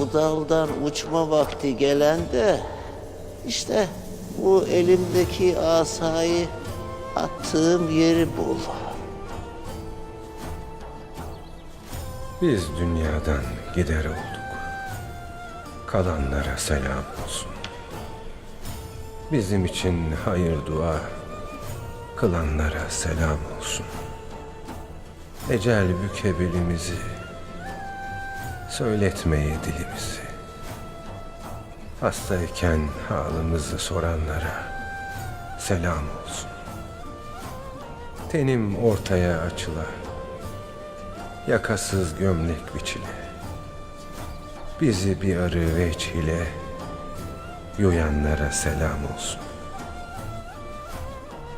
o daldan uçma vakti gelen de işte bu elimdeki asayı attığım yeri bul. Biz dünyadan gider olduk. Kalanlara selam olsun. Bizim için hayır dua, kılanlara selam olsun. Ecel bükebilimizi, söyletmeyi dilimizi. Hastayken halımızı soranlara selam olsun. Tenim ortaya açıla, yakasız gömlek biçili. Bizi bir arı veç ile yuyanlara selam olsun.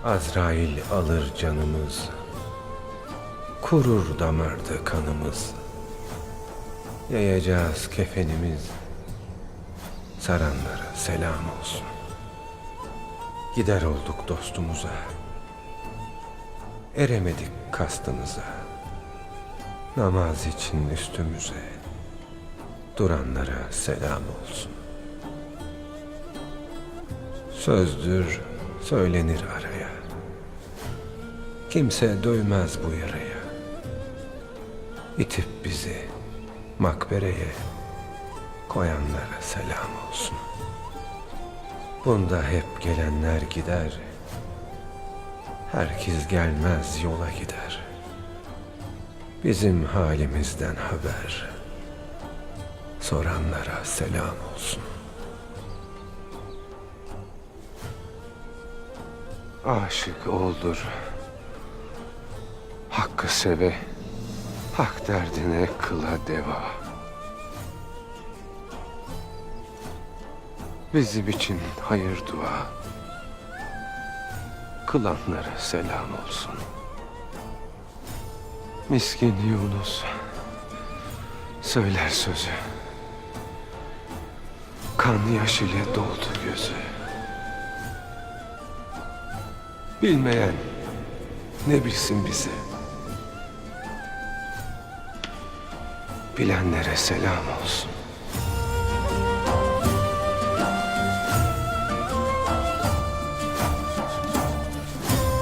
Azrail alır canımız, kurur damarda kanımız. Yayacağız kefenimiz, saranlara selam olsun. Gider olduk dostumuza, eremedik kastımıza. Namaz için üstümüze duranlara selam olsun. Sözdür söylenir araya. Kimse döymez bu yaraya. İtip bizi makbereye koyanlara selam olsun. Bunda hep gelenler gider. Herkes gelmez yola gider. Bizim halimizden haber soranlara selam olsun. Aşık oldur. Hakkı seve. Hak derdine kıla deva. Bizim için hayır dua. Kılanlara selam olsun. Miskin Yunus söyler sözü. Kan yaş ile doldu gözü. Bilmeyen ne bilsin bizi. Bilenlere selam olsun.